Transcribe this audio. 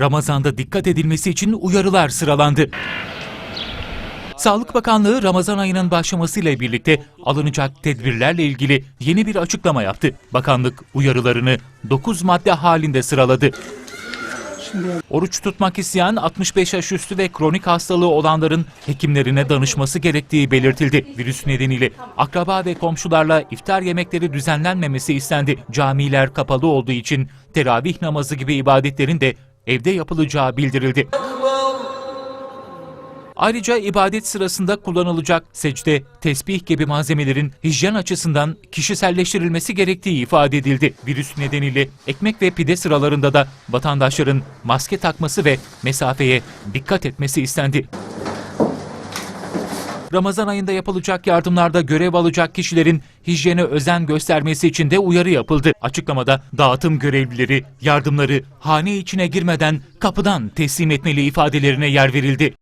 Ramazan'da dikkat edilmesi için uyarılar sıralandı. Sağlık Bakanlığı Ramazan ayının başlamasıyla birlikte alınacak tedbirlerle ilgili yeni bir açıklama yaptı. Bakanlık uyarılarını 9 madde halinde sıraladı. Oruç tutmak isteyen 65 yaş üstü ve kronik hastalığı olanların hekimlerine danışması gerektiği belirtildi. Virüs nedeniyle akraba ve komşularla iftar yemekleri düzenlenmemesi istendi. Camiler kapalı olduğu için teravih namazı gibi ibadetlerin de evde yapılacağı bildirildi. Ayrıca ibadet sırasında kullanılacak secde, tesbih gibi malzemelerin hijyen açısından kişiselleştirilmesi gerektiği ifade edildi. Virüs nedeniyle ekmek ve pide sıralarında da vatandaşların maske takması ve mesafeye dikkat etmesi istendi. Ramazan ayında yapılacak yardımlarda görev alacak kişilerin hijyene özen göstermesi için de uyarı yapıldı. Açıklamada dağıtım görevlileri yardımları hane içine girmeden kapıdan teslim etmeli ifadelerine yer verildi.